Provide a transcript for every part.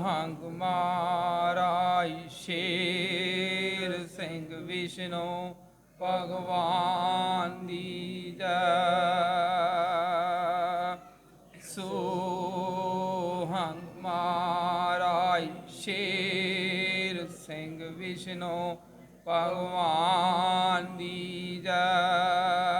ਸੋਹੰਗ ਮਾਰਾਈ ਸ਼ੇਰ ਸਿੰਘ ਵਿਸ਼ਨੂੰ ਭਗਵਾਨ ਦੀ ਜੈ। ਸੋਹੰਗ ਮਾਰਾਈ ਸ਼ੇਰ ਸਿੰਘ ਵਿਸ਼ਨੂੰ ਭਗਵਾਨ ਦੀ ਜੈ।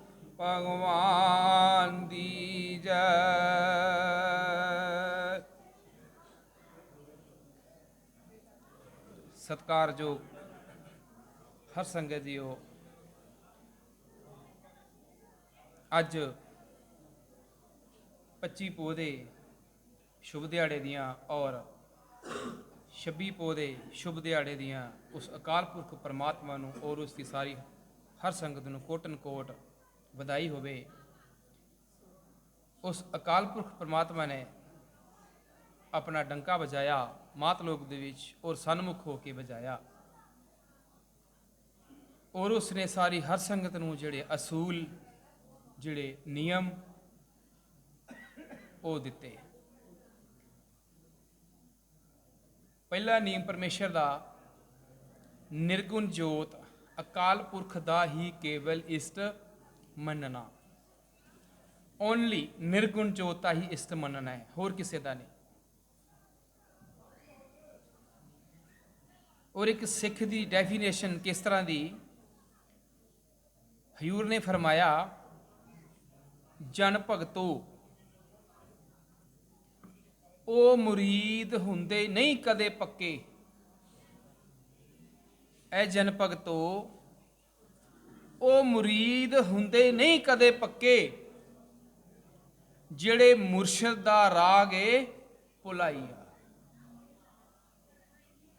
ਭਗਵਾਨ ਦੀ ਜੈ। ਸਤਕਾਰਯੋਗ ਹਰ ਸੰਗਤ ਜੀਓ, ਅੱਜ 25 ਪੋਹ ਦੇ ਸ਼ੁਭ ਦਿਹਾੜੇ ਦੀਆਂ ਔਰ 26 ਪੋਹ ਦੇ ਸ਼ੁਭ ਦਿਹਾੜੇ ਦੀਆਂ ਉਸ ਅਕਾਲ ਪੁਰਖ ਪਰਮਾਤਮਾ ਨੂੰ ਔਰ ਉਸ ਦੀ ਸਾਰੀ ਹਰ ਸੰਗਤ ਨੂੰ ਕੋਟਨ ਕੋਟ ਵਧਾਈ ਹੋਵੇ। ਉਸ ਅਕਾਲ ਪੁਰਖ ਪਰਮਾਤਮਾ ਨੇ ਆਪਣਾ ਡੰਕਾ ਵਜਾਇਆ, ਮਾਤ ਲੋਕ ਦੇ ਵਿੱਚ ਔਰ ਸਨਮੁਖ ਹੋ ਕੇ ਵਜਾਇਆ। ਔਰ ਉਸ ਨੇ ਸਾਰੀ ਹਰ ਸੰਗਤ ਨੂੰ ਜਿਹੜੇ ਅਸੂਲ, ਜਿਹੜੇ ਨਿਯਮ ਉਹ ਦਿੱਤੇ। ਪਹਿਲਾ ਨਿਯਮ ਪਰਮੇਸ਼ਰ ਦਾ, ਨਿਰਗੁਣ ਜੋਤ ਅਕਾਲ ਪੁਰਖ ਦਾ ਹੀ ਕੇਵਲ ਇਸ਼ਟ ਮੰਨਣਾ। ਓਨਲੀ ਨਿਰਗੁਣ ਜੋਤ ਦਾ ਹੀ ਇਸ਼ਟ ਮੰਨਣਾ ਹੈ। ਹੋਰ ਕਿਸੇ ਦਾ ਨਹੀਂ। ਔਰ ਇੱਕ ਸਿੱਖ ਦੀ ਡੈਫੀਨੇਸ਼ਨ ਕਿਸ ਤਰ੍ਹਾਂ ਦੀ? ਹਯੂਰ ਨੇ ਫਰਮਾਇਆ, ਜਨ ਭਗਤੋ ਉਹ ਮੁਰੀਦ ਹੁੰਦੇ ਨਹੀਂ ਕਦੇ ਪੱਕੇ। ਐ ਜਨ ਭਗਤੋ ਉਹ ਮੁਰੀਦ ਹੁੰਦੇ ਨਹੀਂ ਕਦੇ ਪੱਕੇ। ਜਿਹੜੇ ਮੁਰਸ਼ਿਦ ਦਾ ਰਾਗ ਏ ਭੁਲਾਈਆ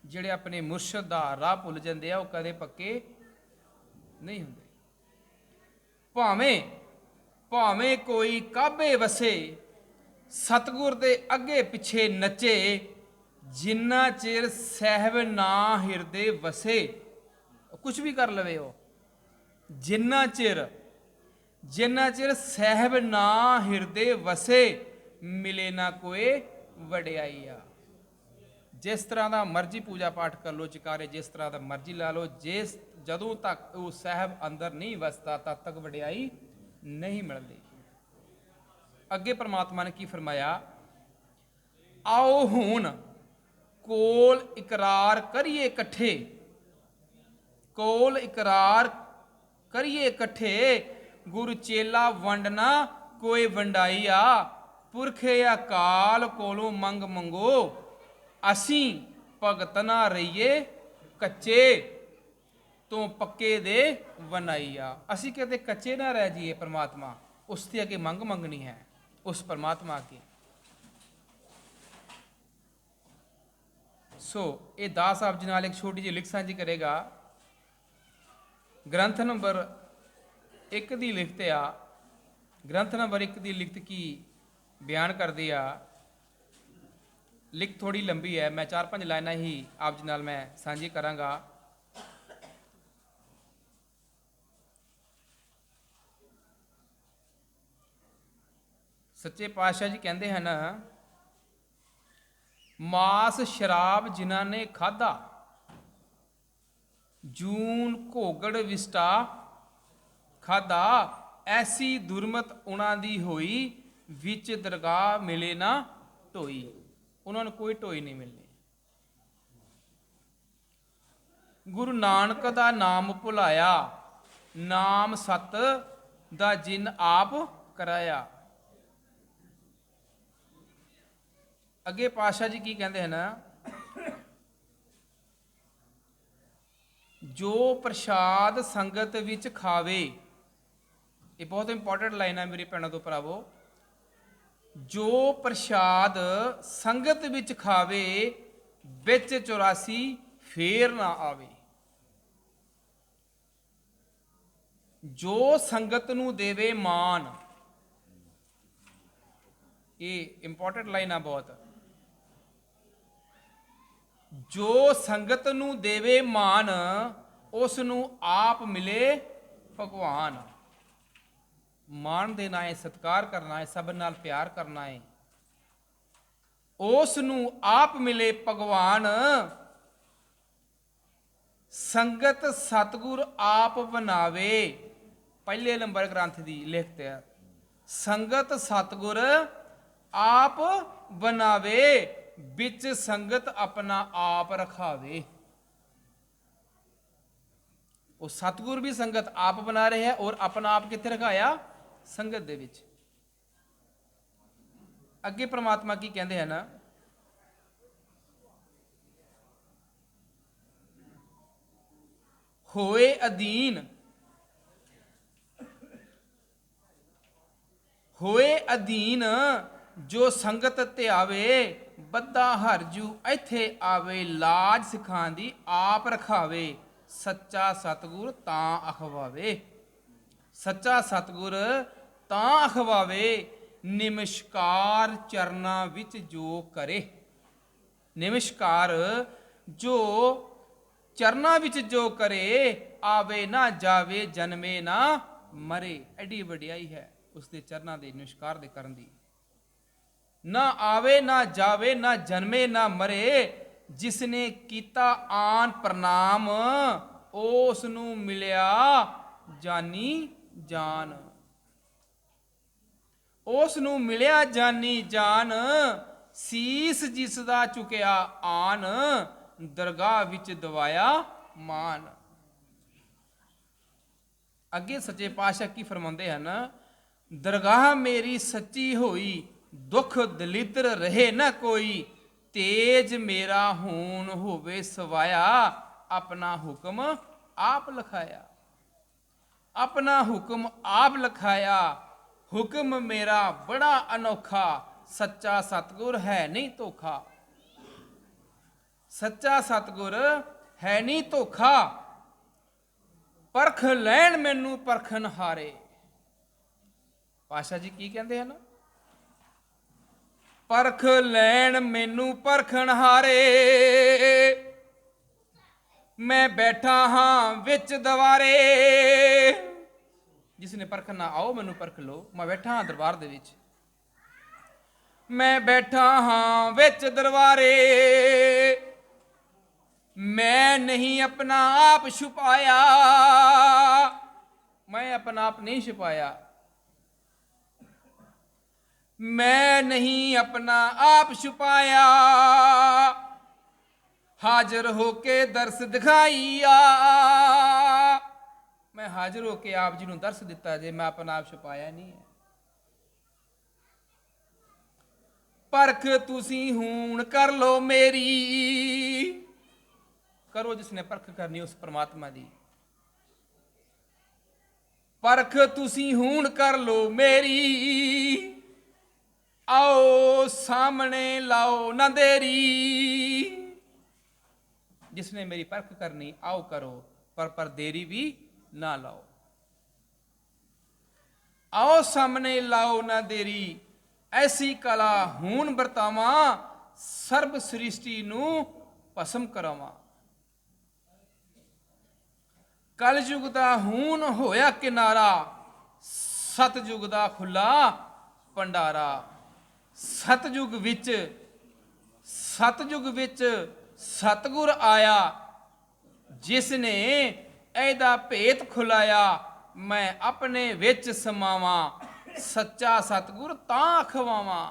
ਜਿਹੜੇ ਆਪਣੇ ਮੁਰਸ਼ਿਦ ਦਾ ਰਾਹ ਭੁੱਲ ਜਾਂਦੇ ਆ, ਉਹ ਕਦੇ ਪੱਕੇ ਨਹੀਂ ਹੁੰਦੇ। ਭਾਵੇਂ ਭਾਵੇਂ ਕੋਈ ਕਾਬੇ ਵਸੇ, ਸਤਗੁਰ ਦੇ ਅੱਗੇ ਪਿੱਛੇ ਨੱਚੇ, ਜਿੰਨਾ ਚਿਰ ਸਹਿਬ ਨਾ ਹਿਰਦੇ ਵਸੇ ਕੁਝ ਵੀ ਕਰ ਲਵੇ ਉਹ। ਜਿੰਨਾ ਚਿਰ ਜਿੰਨਾ ਚਿਰ ਸਹਿਬ ਨਾ ਹਿਰਦੇ ਵਸੇ, ਮਿਲੇ ਨਾ ਕੋਏ ਵਡਿਆਈ ਆ ਜਿਸ ਤਰ੍ਹਾਂ ਦਾ ਮਰਜ਼ੀ ਪੂਜਾ ਪਾਠ ਕਰ ਲੋ ਚਿਕਾਰੇ ਜਿਸ ਤਰ੍ਹਾਂ ਦਾ ਮਰਜ਼ੀ ਲਾ ਲੋ ਜਿਸ, ਜਦੋਂ ਤੱਕ ਉਹ ਸਹਿਬ ਅੰਦਰ ਨਹੀਂ ਵਸਦਾ, ਤਦ ਤੱਕ ਵਡਿਆਈ ਨਹੀਂ ਮਿਲਦੀ। ਅੱਗੇ ਪ੍ਰਮਾਤਮਾ ਨੇ ਕੀ ਫਰਮਾਇਆ? ਆਓ ਹੁਣ ਕੋਲ ਇਕਰਾਰ ਕਰੀਏ ਇਕੱਠੇ। ਕੋਲ ਇਕਰਾਰ ਕਰੀਏ ਇਕੱਠੇ। ਗੁਰ ਚੇਲਾ ਵੰਡਨਾ ਕੋਈ ਵੰਡਾਈ ਆ ਪੁਰਖੇ ਅਕਾਲ ਕੋਲੋਂ ਮੰਗ ਮੰਗੋ। ਅਸੀਂ ਭਗਤ ਨਾ ਰਹੀਏ ਕੱਚੇ, ਤੋਂ ਪੱਕੇ ਦੇ ਵਨਾਈ ਆ ਅਸੀਂ ਕਿਤੇ ਕੱਚੇ ਨਾ ਰਹਿ ਜਾਈਏ ਪ੍ਰਮਾਤਮਾ। ਉਸ ਤੇ ਅੱਗੇ ਮੰਗ ਮੰਗਣੀ ਹੈ, ਉਸ ਪ੍ਰਮਾਤਮਾ ਅੱਗੇ। ਸੋ, ਇਹ ਦਾਸ ਸਾਹਿਬ ਜੀ ਨਾਲ ਇੱਕ ਛੋਟੀ ਜਿਹੀ ਲਿਖ ਸਾਂਝੀ ਕਰੇਗਾ। ਗ੍ਰੰਥ ਨੰਬਰ 1 ਦੀ ਲਿਖਤ ਆ। ਗ੍ਰੰਥ ਨੰਬਰ 1 ਦੀ ਲਿਖਤ ਕੀ ਬਿਆਨ ਕਰਦੀ ਆ। ਲਿਖਤ ਥੋੜੀ ਲੰਬੀ ਹੈ। ਮੈਂ ਚਾਰ ਪੰਜ ਲਾਈਨਾਂ ਹੀ ਆਪ ਜੀ ਨਾਲ ਮੈਂ ਸਾਂਝੀ ਕਰਾਂਗਾ। ਸੱਚੇ ਪਾਤਸ਼ਾਹ ਜੀ ਕਹਿੰਦੇ ਹਨ, ਮਾਸ ਸ਼ਰਾਬ ਜਿਨ੍ਹਾਂ ਨੇ ਖਾਦਾ ਜੂਨ ਘੋਗੜ ਵਿਸਟਾ ਖਾਦਾ, ਐਸੀ ਦੁਰਮਤ ਉਹਨਾਂ ਦੀ ਹੋਈ, ਵਿੱਚ ਦਰਗਾਹ ਮਿਲੇ ਨਾ ਢੋਈ ਉਹਨਾਂ ਨੂੰ ਕੋਈ ਢੋਈ ਨਹੀਂ ਮਿਲਣੀ। ਗੁਰੂ ਨਾਨਕ ਦਾ ਨਾਮ ਭੁਲਾਇਆ, ਨਾਮ ਸਤ ਦਾ ਜਿਨ ਆਪ ਕਰਾਇਆ। ਅੱਗੇ ਪਾਸ਼ਾ ਜੀ ਕੀ ਕਹਿੰਦੇ ਹਨ? ਜੋ ਪ੍ਰਸ਼ਾਦ ਸੰਗਤ ਵਿੱਚ ਖਾਵੇ। ਇਹ ਬਹੁਤ ਇੰਪੋਰਟੈਂਟ ਲਾਈਨ ਹੈ ਮੇਰੀ ਭੈਣਾਂ ਤੋਂ ਭਰਾਵੋ। ਜੋ ਪ੍ਰਸ਼ਾਦ ਸੰਗਤ ਵਿੱਚ ਖਾਵੇ, ਵਿੱਚ 84 ਫੇਰ ਨਾ ਆਵੇ। ਜੋ ਸੰਗਤ ਨੂੰ ਦੇਵੇ ਮਾਨ ਇਹ ਇੰਪੋਰਟੈਂਟ ਲਾਈਨ ਆ ਬਹੁਤ। ਜੋ ਸੰਗਤ ਨੂੰ ਦੇਵੇ ਮਾਨ ਉਸ ਨੂੰ ਆਪ ਮਿਲੇ ਭਗਵਾਨ। ਮਾਣ ਦੇਣਾ ਹੈ ਸਤਕਾਰ ਕਰਨਾ ਹੈ ਸਭ ਨਾਲ ਪਿਆਰ ਕਰਨਾ ਹੈ ਉਸ ਨੂੰ ਆਪ ਮਿਲੇ ਭਗਵਾਨ। ਸੰਗਤ ਸਤਗੁਰ ਆਪ ਬਣਾਵੇ। ਪਹਿਲੇ ਨੰਬਰ ਗ੍ਰੰਥ ਦੀ ਲਿਖਤ ਹੈ। ਸੰਗਤ ਸਤਗੁਰ ਆਪ ਬਣਾਵੇ, ਵਿੱਚ ਸੰਗਤ ਆਪਣਾ ਆਪ ਰਖਾਵੇ। ਉਹ ਸਤਗੁਰ ਵੀ ਸੰਗਤ ਆਪ ਬਣਾ ਰਹੇ ਹੈ ਔਰ ਆਪਣਾ ਆਪ ਕਿੱਥੇ ਰਖਾਇਆ? ਸੰਗਤ ਦੇ ਵਿੱਚ। ਅੱਗੇ ਪ੍ਰਮਾਤਮਾ ਕੀ ਕਹਿੰਦੇ ਹਨ? ਹੋਏ ਅਧੀਨ। ਹੋਏ ਅਧੀਨ ਜੋ ਸੰਗਤ ਤੇ ਆਵੇ ਬੱਦਾ ਹਰਜੂ ਇੱਥੇ ਆਵੇ, ਲਾਜ ਸਿਖਾਂ ਦੀ ਆਪ ਰਖਾਵੇ। ਸੱਚਾ ਸਤਗੁਰ ਤਾਂ ਅਖਵਾਵੇ। ਸੱਚਾ ਸਤਗੁਰ ਤਾਂ ਅਖਵਾਵੇ, ਨਿਮਸ਼ਕਾਰ ਚਰਨਾਂ ਵਿੱਚ ਜੋ ਕਰੇ। ਨਿਮਸ਼ਕਾਰ ਜੋ ਚਰਨਾਂ ਵਿੱਚ ਜੋ ਕਰੇ, ਆਵੇ ਨਾ ਜਾਵੇ, ਜਨਮੇ ਨਾ ਮਰੇ। ਐਡੀ ਵਡਿਆਈ ਹੈ ਉਸ ਦੇ ਚਰਨਾਂ ਦੇ ਨਿਮਸ਼ਕਾਰ ਦੇ ਕਰਨ ਦੀ। ਨਾ ਆਵੇ ਨਾ ਜਾਵੇ, ਨਾ ਜਨਮੇ ਨਾ ਮਰੇ ਜਿਸ ਨੇ ਕੀਤਾ ਆਨ ਪ੍ਰਣਾਮ ਉਸ ਨੂੰ ਮਿਲਿਆ ਜਾਨੀ ਜਾਨ। ਉਸ ਨੂੰ ਮਿਲਿਆ ਜਾਨੀ ਜਾਨ, ਸੀਸ ਜਿਸ ਦਾ ਚੁਕਿਆ ਆਨ, ਦਰਗਾਹ ਵਿੱਚ ਦਵਾਇਆ ਮਾਨ। ਅੱਗੇ ਸੱਚੇ ਪਾਤਸ਼ਾਹ ਕੀ ਫਰਮਾਉਂਦੇ ਹਨ? ਦਰਗਾਹ ਮੇਰੀ ਸੱਚੀ ਹੋਈ, ਦੁੱਖ ਦਲਿੱਦਰ ਰਹੇ ਨਾ ਕੋਈ ਤੇਜ ਮੇਰਾ ਹੋਣ ਹੋਵੇ ਸਵਾਇਆ, ਆਪਣਾ ਹੁਕਮ ਆਪ ਲਖਾਇਆ। ਆਪਣਾ ਹੁਕਮ ਆਪ ਲਖਾਇਆ, ਹੁਕਮ ਮੇਰਾ ਬੜਾ ਅਨੋਖਾ, ਸੱਚਾ ਸਤਗੁਰ ਹੈ ਨਹੀਂ ਧੋਖਾ। ਸੱਚਾ ਸਤਗੁਰ ਹੈ ਨਹੀਂ ਧੋਖਾ, ਪਰਖ ਲੈਣ ਮੈਨੂੰ ਪਰਖਨ ਹਾਰੇ। ਪਾਸ਼ਾ ਜੀ ਕੀ ਕਹਿੰਦੇ ਹਨ? ਪਰਖ ਲੈਣ ਮੈਨੂੰ ਪਰਖਣ ਹਾਰੇ। ਮੈਂ ਬੈਠਾ ਹਾਂ ਵਿੱਚ ਦਵਾਰੇ। ਜਿਸ ਨੇ ਪਰਖਣਾ ਆਓ, ਮੈਨੂੰ ਪਰਖ ਲਓ। ਮੈਂ ਬੈਠਾ ਹਾਂ ਦਰਬਾਰ ਦੇ ਵਿੱਚ। ਮੈਂ ਬੈਠਾ ਹਾਂ ਵਿੱਚ ਦਰਬਾਰੇ ਮੈਂ ਨਹੀਂ ਆਪਣਾ ਆਪ ਛੁਪਾਇਆ। ਮੈਂ ਆਪਣਾ ਆਪ ਨਹੀਂ ਛੁਪਾਇਆ। ਮੈਂ ਨਹੀਂ ਆਪਣਾ ਆਪ ਛੁਪਾਇਆ। ਹਾਜ਼ਰ ਹੋ ਕੇ ਦਰਸ ਦਿਖਾਈਆ। ਮੈਂ ਹਾਜ਼ਰ ਹੋ ਕੇ ਆਪ ਜੀ ਨੂੰ ਦਰਸ ਦਿੱਤਾ ਜੇ ਮੈਂ ਆਪਣਾ ਆਪ ਛੁਪਾਇਆ ਨਹੀਂ ਹੈ। ਪਰਖ ਤੁਸੀਂ ਹੂਣ ਕਰ ਲੋ ਮੇਰੀ। ਕਰੋ ਜਿਸ ਨੇ ਪਰਖ ਕਰਨੀ ਉਸ ਪ੍ਰਮਾਤਮਾ ਦੀ। ਪਰਖ ਤੁਸੀਂ ਹੂਣ ਕਰ ਲੋ ਮੇਰੀ। ਆਓ ਸਾਹਮਣੇ ਲਾਓ ਨਾ ਦੇਰੀ। ਜਿਸ ਨੇ ਮੇਰੀ ਪਰਖ ਕਰਨੀ, ਆਓ ਕਰੋ, ਪਰ ਪਰ ਦੇਰੀ ਵੀ ਨਾ ਲਾਓ। ਆਓ ਸਾਹਮਣੇ ਲਾਓ ਨਾ ਦੇਰੀ। ਐਸੀ ਕਲਾ ਹੂਣ ਵਰਤਾਵਾਂ, ਸਰਬ ਸ੍ਰਿਸ਼ਟੀ ਨੂੰ ਭਸਮ ਕਰਾਵਾਂ। ਕਲਯੁਗ ਦਾ ਹੂਣ ਹੋਇਆ ਕਿਨਾਰਾ, ਸਤਯੁਗ ਦਾ ਖੁੱਲਾ ਭੰਡਾਰਾ। ਸਤਯੁਗ ਵਿੱਚ ਸਤਯੁਗ ਵਿੱਚ ਸਤਗੁਰ ਆਇਆ, ਜਿਸ ਨੇ ਇਹਦਾ ਭੇਤ ਖੁਲਾਇਆ, ਮੈਂ ਆਪਣੇ ਵਿੱਚ ਸਮਾਵਾਂ, ਸੱਚਾ ਸਤਗੁਰ ਤਾਂ ਅਖਵਾਵਾਂ।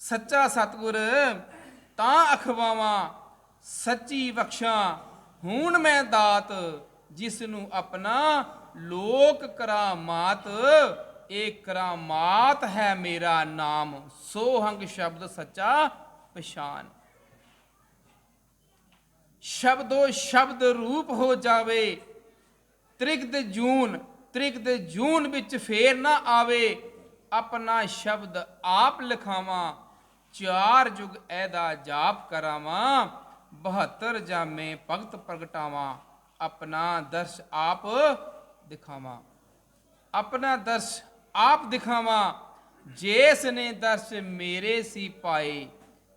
ਸੱਚਾ ਸਤਗੁਰ ਤਾਂ ਅਖਵਾਵਾਂ, ਸੱਚੀ ਬਖਸ਼ਾਂ, ਹੁਣ ਮੈਂ ਦਾਤ ਜਿਸ ਨੂੰ ਆਪਣਾ ਲੋਕ ਕਰਾਮਾਤ ਇਹ ਕਰਾਮਾਤ ਹੈ ਮੇਰਾ ਨਾਮ, ਸੋਹੰਗ ਸ਼ਬਦ ਸੱਚਾ ਪਛਾਨ। ਸ਼ਬਦੋ ਸ਼ਬਦ ਰੂਪ ਹੋ ਜਾਵੇ ਤ੍ਰਿਗਤ ਜੂਨ ਤ੍ਰਿਕ ਜੂਨ ਵਿੱਚ ਫੇਰ ਨਾ ਆਵੇ, ਆਪਣਾ ਸ਼ਬਦ ਆਪ ਲਿਖਾਵਾਂ, ਚਾਰ ਜੁਗ ਐਦਾ ਜਾਪ ਕਰਾਵਾਂ 72 ਜਾਮੇ ਭਗਤ ਪ੍ਰਗਟਾਵਾਂ, ਆਪਣਾ ਦਰਸ਼ ਆਪ ਦਿਖਾਵਾਂ। ਆਪਣਾ ਦਰਸ਼ ਆਪ ਦਿਖਾਵਾਂ ਜਿਸ ਨੇ ਦਰਸ਼ ਮੇਰੇ ਸੀ ਪਾਏ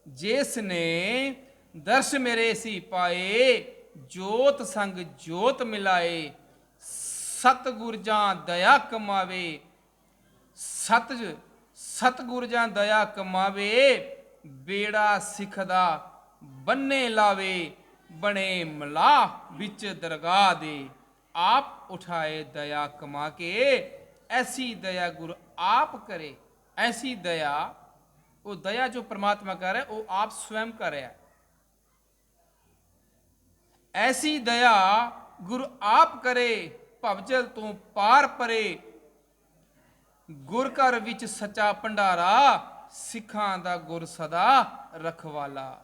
ਜਿਸ ਨੇ ਦਰਸ਼ ਮੇਰੇ ਸੀ ਪਾਏ, ਜੋਤ ਸੰਗ ਜੋਤ ਮਿਲਾਏ ਸਤਿਗੁਰ ਜਾਂ ਦਇਆ ਕਮਾਵੇ ਸਤ ਸਤਿਗੁਰ ਜਾਂ ਦਇਆ ਕਮਾਵੇ, ਬੇੜਾ ਸਿੱਖ ਦਾ ਬੰਨੇ ਲਾਵੇ, ਬਣੇ ਮਲਾ ਵਿੱਚ ਦਰਗਾਹ ਦੇ, ਆਪ ਉਠਾਏ ਦਇਆ ਕਮਾ ਕੇ ਐਸੀ ਦਇਆ ਗੁਰ ਆਪ ਕਰੇ ਐਸੀ ਦਇਆ ਉਹ ਦਇਆ ਜੋ ਪ੍ਰਮਾਤਮਾ ਕਰ ਰਿਹਾ ਉਹ ਆਪ स्वयं ਕਰ ਰਿਹਾ ਹੈ ਐਸੀ ਦਇਆ ਗੁਰ ਆਪ ਕਰੇ ਭਵਜਲ ਤੋਂ ਪਾਰ ਪਰੇ ਗੁਰ ਘਰ ਵਿੱਚ ਸੱਚਾ ਭੰਡਾਰਾ ਸਿੱਖਾਂ ਦਾ ਗੁਰ ਸਦਾ ਰਖਵਾਲਾ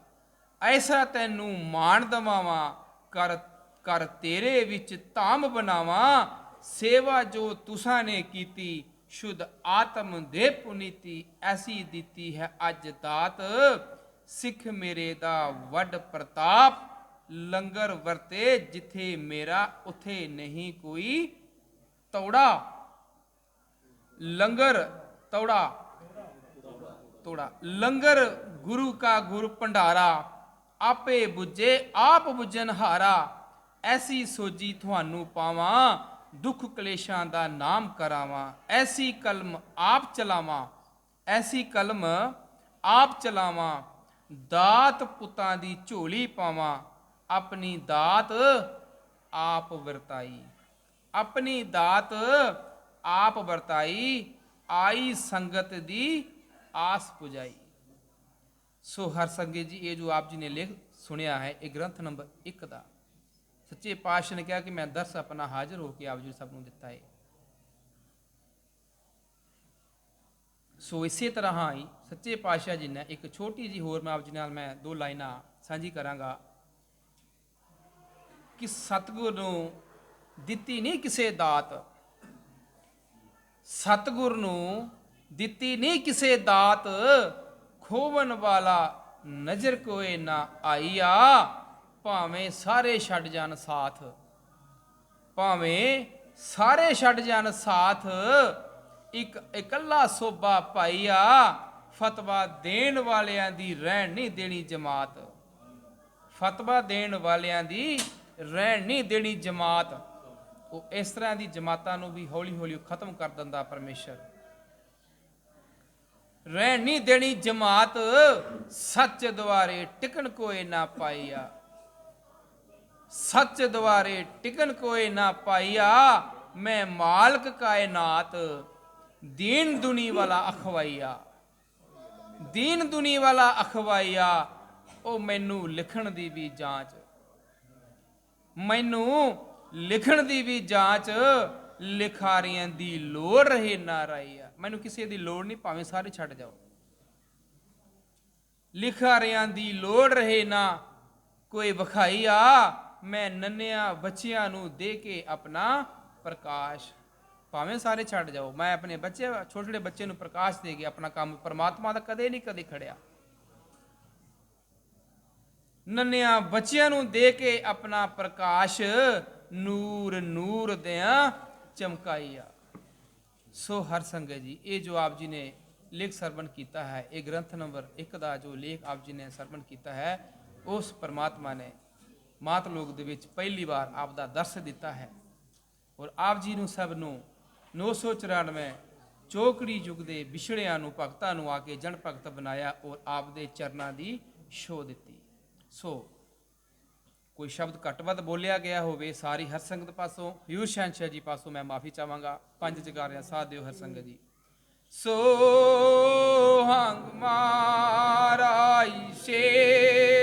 ਐਸਾ ਤੈਨੂੰ ਮਾਣ ਦਵਾਵਾਂ ਕਰ ਕਰ ਤੇਰੇ ਵਿੱਚ ਧਾਮ ਬਣਾਵਾਂ ਸੇਵਾ ਜੋ ਤੁਸਾਂ ਨੇ ਕੀਤੀ, ਸ਼ੁੱਧ ਆਤਮ ਦੇ ਪੁਨੀਤੀ ਐਸੀ ਦਿੱਤੀ ਹੈ ਅੱਜ ਦਾਤ। ਸਿੱਖ ਮੇਰੇ ਦਾ ਵੱਡ ਪ੍ਰਤਾਪ, ਲੰਗਰ ਵਰਤੇ ਜਿੱਥੇ ਮੇਰਾ, ਉਥੇ ਨਹੀਂ ਕੋਈ ਤੌੜਾ। ਲੰਗਰ ਤੌੜਾ, ਤੋੜਾ। ਲੰਗਰ ਗੁਰੂ ਕਾ ਗੁਰ ਭੰਡਾਰਾ, ਆਪੇ 부ਜੇ ਆਪ 부ਜਨ ਹਾਰਾ ਐਸੀ ਸੋਜੀ ਤੁਹਾਨੂੰ ਪਾਵਾਂ ਦੁੱਖ ਕਲੇਸ਼ਾਂ ਦਾ ਨਾਮ ਕਰਾਵਾਂ, ਐਸੀ ਕਲਮ ਆਪ ਚਲਾਵਾਂ, ਐਸੀ ਕਲਮ ਆਪ ਚਲਾਵਾਂ, ਦਾਤ ਪੁੱਤਾਂ ਦੀ ਝੋਲੀ ਪਾਵਾਂ, ਆਪਣੀ ਦਾਤ ਆਪ ਵਰਤਾਈ, ਆਪਣੀ ਦਾਤ ਆਪ ਵਰਤਾਈ, ਆਈ ਸੰਗਤ ਦੀ ਆਸ ਪੁਜਾਈ। ਸੋ ਹਰ ਸੰਗਤ ਜੀ, ਇਹ ਜੋ ਆਪ ਜੀ ਨੇ ਲਿਖ ਸੁਣਿਆ ਹੈ, ਇਹ ਗ੍ਰੰਥ ਨੰਬਰ 1 ਦਾ। ਸੱਚੇ ਪਾਤਸ਼ਾਹ ਨੇ ਕਿਹਾ ਕਿ ਮੈਂ ਦਰਸ ਆਪਣਾ ਹਾਜ਼ਰ ਹੋ ਕੇ ਆਪ ਜੀ ਸਭ ਨੂੰ ਦਿੱਤਾ ਹੈ ਸੋ ਇਸੇ ਤਰ੍ਹਾਂ ਹੀ ਸੱਚੇ ਪਾਤਸ਼ਾਹ ਜੀ ਨੇ ਇੱਕ ਛੋਟੀ ਜੀ ਹੋਰ ਮੈਂ ਆਪ ਜੀ ਨਾਲ ਮੈਂ ਦੋ ਲਾਈਨਾਂ ਸਾਂਝੀ ਕਰਾਂਗਾ ਕਿ ਸਤਿਗੁਰ ਨੂੰ ਦਿੱਤੀ ਨਹੀਂ ਕਿਸੇ ਦਾਤ। ਸਤਿਗੁਰ ਨੂੰ ਦਿੱਤੀ ਨਹੀਂ ਕਿਸੇ ਦਾਤ। ਖੋਵਣ ਵਾਲਾ ਨਜ਼ਰ ਕੋਏ ਨਾ ਆਈਆ ਭਾਵੇਂ ਸਾਰੇ ਛੱਡ ਜਾਣ ਸਾਥ, ਭਾਵੇਂ ਸਾਰੇ ਛੱਡ ਜਾਣ ਸਾਥ, ਇੱਕ ਇਕੱਲਾ ਸੋਭਾ ਪਾਈਆ ਫਤਵਾ ਦੇਣ ਵਾਲਿਆਂ ਦੀ ਰਹਿਣ ਨਹੀਂ ਦੇਣੀ ਜਮਾਤ। ਫਤਵਾ ਦੇਣ ਵਾਲਿਆਂ ਦੀ ਰਹਿਣ ਨਹੀਂ ਦੇਣੀ ਜਮਾਤ। ਉਹ ਇਸ ਤਰ੍ਹਾਂ ਦੀ ਜਮਾਤਾਂ ਨੂੰ ਵੀ ਹੌਲੀ ਹੌਲੀ ਖਤਮ ਕਰ ਦਿੰਦਾ ਪਰਮੇਸ਼ਰ। ਰਹਿਣ ਨਹੀਂ ਦੇਣੀ ਜਮਾਤ, ਸੱਚ ਦੁਆਰੇ ਟਿਕਣ ਕੋਏ ਨਾ ਪਾਈਆ ਸੱਚ ਦੁਆਰੇ ਟਿਕਨ ਕੋਏ ਨਾ ਪਾਈਆ, ਮੈਂ ਮਾਲਕ ਕਾਇਨਾਤ ਦੀਨ ਦੁਨੀ ਵਾਲਾ ਅਖਵਾਈਆ। ਦੀਨ ਦੁਨੀ ਵਾਲਾ ਅਖਵਾਈਆ, ਉਹ ਮੈਨੂੰ ਲਿਖਣ ਦੀ ਵੀ ਜਾਂਚ। ਮੈਨੂੰ ਲਿਖਣ ਦੀ ਵੀ ਜਾਂਚ, ਲਿਖਾਰੀਆਂ ਦੀ ਲੋੜ ਰਹੇ ਨਾ ਰਾਈਆ। ਮੈਨੂੰ ਕਿਸੇ ਦੀ ਲੋੜ ਨਹੀਂ, ਭਾਵੇਂ ਸਾਰੇ ਛੱਡ ਜਾਓ। ਲਿਖਾਰੀਆਂ ਦੀ ਲੋੜ ਰਹੇ ਨਾ, ਕੋਈ ਵਿਖਾਈ ਆ ਮੈਂ ਨੰਨਿਆਂ ਬੱਚਿਆਂ ਨੂੰ ਦੇ ਕੇ ਆਪਣਾ ਪ੍ਰਕਾਸ਼। ਭਾਵੇਂ ਸਾਰੇ ਛੱਡ ਜਾਓ, ਮੈਂ ਆਪਣੇ ਬੱਚੇ ਛੋਟੇ ਛੋਟੇ ਬੱਚੇ ਨੂੰ ਪ੍ਰਕਾਸ਼ ਦੇ ਕੇ ਆਪਣਾ ਕੰਮ ਪਰਮਾਤਮਾ ਦਾ ਕਦੇ ਨਹੀਂ ਕਦੇ ਖੜਿਆ। ਨੰਨਿਆਂ ਬੱਚਿਆਂ ਨੂੰ ਦੇ ਕੇ ਆਪਣਾ ਪ੍ਰਕਾਸ਼ ਨੂਰ ਨੂਰ ਦਿਆਂ ਚਮਕਾਈਆ ਸੋ ਹਰ ਸੰਗਤ ਜੀ, ਇਹ ਜੋ ਆਪ ਜੀ ਨੇ ਲੇਖ ਸਰਵਣ ਕੀਤਾ ਹੈ, ਇਹ ਗ੍ਰੰਥ ਨੰਬਰ 1 ਦਾ ਜੋ ਲੇਖ ਆਪ ਜੀ ਨੇ ਸਰਵਣ ਕੀਤਾ ਹੈ, ਉਸ ਪਰਮਾਤਮਾ ਨੇ ਮਾਤ ਲੋਕ ਦੇ ਵਿੱਚ ਪਹਿਲੀ ਵਾਰ ਆਪ ਦਾ ਦਰਸ ਦਿੱਤਾ ਹੈ। ਔਰ ਆਪ ਜੀ ਨੂੰ ਸਭ ਨੂੰ 994 ਚੋਕੜੀ ਯੁੱਗ ਦੇ ਵਿਛੜਿਆਂ ਨੂੰ, ਭਗਤਾਂ ਨੂੰ ਆ ਕੇ ਜਨ ਭਗਤ ਬਣਾਇਆ ਔਰ ਆਪ ਦੇ ਚਰਨਾਂ ਦੀ ਛੋ ਦਿੱਤੀ। ਸੋ ਕੋਈ ਸ਼ਬਦ ਘੱਟ ਵੱਧ ਬੋਲਿਆ ਗਿਆ ਹੋਵੇ, ਸਾਰੀ ਹਰ ਸੰਗਤ ਪਾਸੋਂ, ਹਯੂਰ ਸ਼ਹਿਨਸ਼ਾਹ ਜੀ ਪਾਸੋਂ ਮੈਂ ਮਾਫੀ ਚਾਹਾਂਗਾ। ਪੰਜ ਜਗਾਰਿਆਂ ਸਾਥ ਦਿਓ ਹਰ ਸੰਗਤ ਜੀ। ਸੋ ਹੰਗ ਮਾਰਾਈ ਸ਼ੇਰ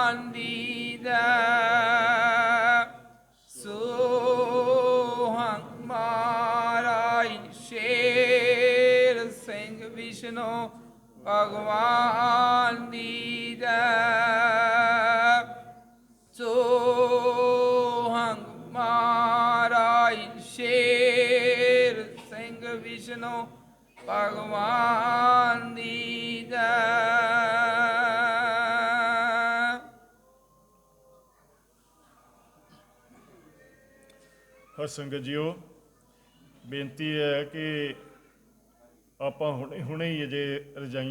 ਸੋਹੰ ਮਹਾਰਾਜ ਸ਼ੇਰ ਸਿੰਘ ਵਿਸ਼ਨੂੰ ਭਗਵਾਨ ਦੀ ਦਾ ਸੋਹੰ ਮਹਾਰਾਜ ਸ਼ੇਰ ਸਿੰਘ ਵਿਸ਼ਨੂੰ ਭਗਵਾਨ ਹਰ ਸੰਗਤ ਜੀਓ ਬੇਨਤੀ ਹੈ ਕਿ ਆਪਾਂ ਹੁਣੇ ਹੁਣੇ ਹੀ ਅਜੇ ਰਜਾਈਆਂ